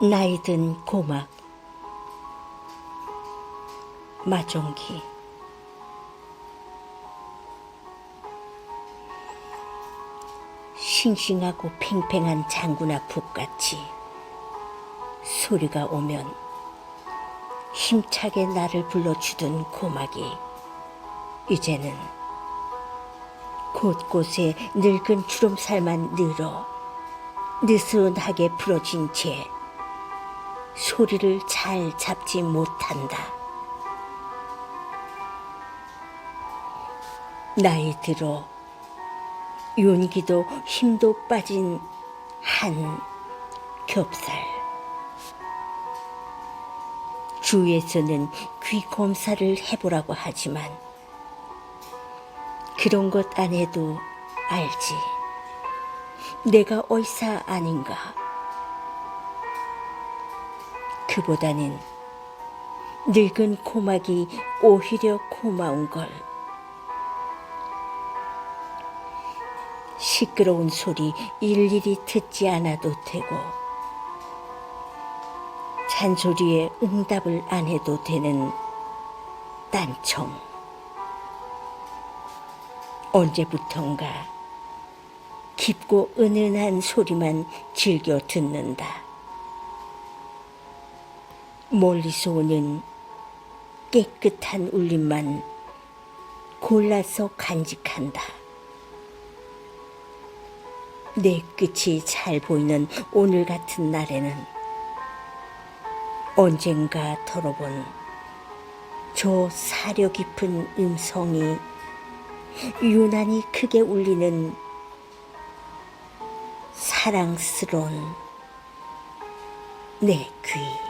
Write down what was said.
나이 든 고막 마종기. 싱싱하고 팽팽한 장구나 북같이 소리가 오면 힘차게 나를 불러주던 고막이 이제는 곳곳에 늙은 주름살만 늘어 느슨하게 부러진 채 소리를 잘 잡지 못한다. 나이 들어 용기도 힘도 빠진 한 겹살. 주위에서는 귀 검사를 해보라고 하지만 그런 것 안 해도 알지. 내가 의사 아닌가. 그보다는 늙은 고막이 오히려 고마운 걸. 시끄러운 소리 일일이 듣지 않아도 되고, 잔소리에 응답을 안 해도 되는 딴청. 언제부턴가 깊고 은은한 소리만 즐겨 듣는다. 멀리서 오는 깨끗한 울림만 골라서 간직한다. 내 끝이 잘 보이는 오늘 같은 날에는 언젠가 털어본 저 사려 깊은 음성이 유난히 크게 울리는 사랑스러운 내 귀.